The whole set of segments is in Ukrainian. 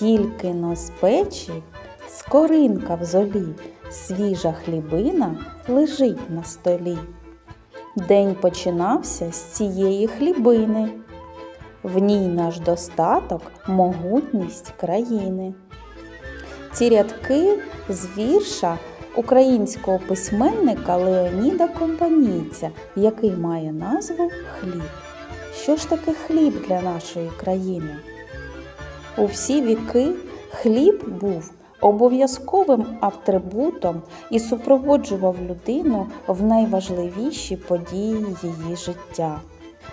Тільки но з печі, скоринка в золі, свіжа хлібина лежить на столі. День починався з цієї хлібини. В ній наш достаток, могутність країни. Ці рядки з вірша українського письменника Леоніда Компанійця, який має назву Хліб. Що ж таке хліб для нашої країни? У всі віки хліб був обов'язковим атрибутом і супроводжував людину в найважливіші події її життя.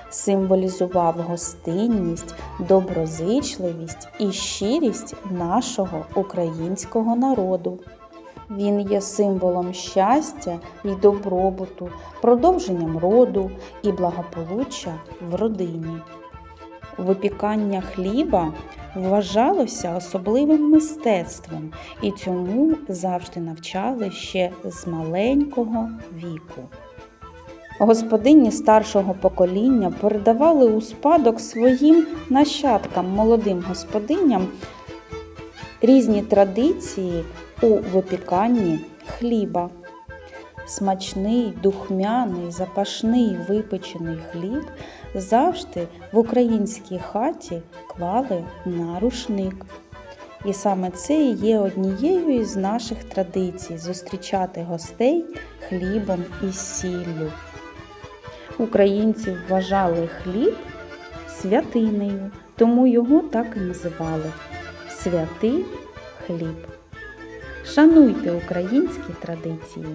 Символізував гостинність, доброзичливість і щирість нашого українського народу. Він є символом щастя і добробуту, продовженням роду і благополуччя в родині. Випікання хліба вважалося особливим мистецтвом і цьому завжди навчали ще з маленького віку. Господині старшого покоління передавали у спадок своїм нащадкам, молодим господиням різні традиції у випіканні хліба. Смачний, духмяний, запашний випечений хліб завжди в українській хаті клали на рушник. І саме це і є однією із наших традицій зустрічати гостей хлібом і сіллю. Українці вважали хліб святинею, тому його так і називали святий хліб. Шануйте українські традиції.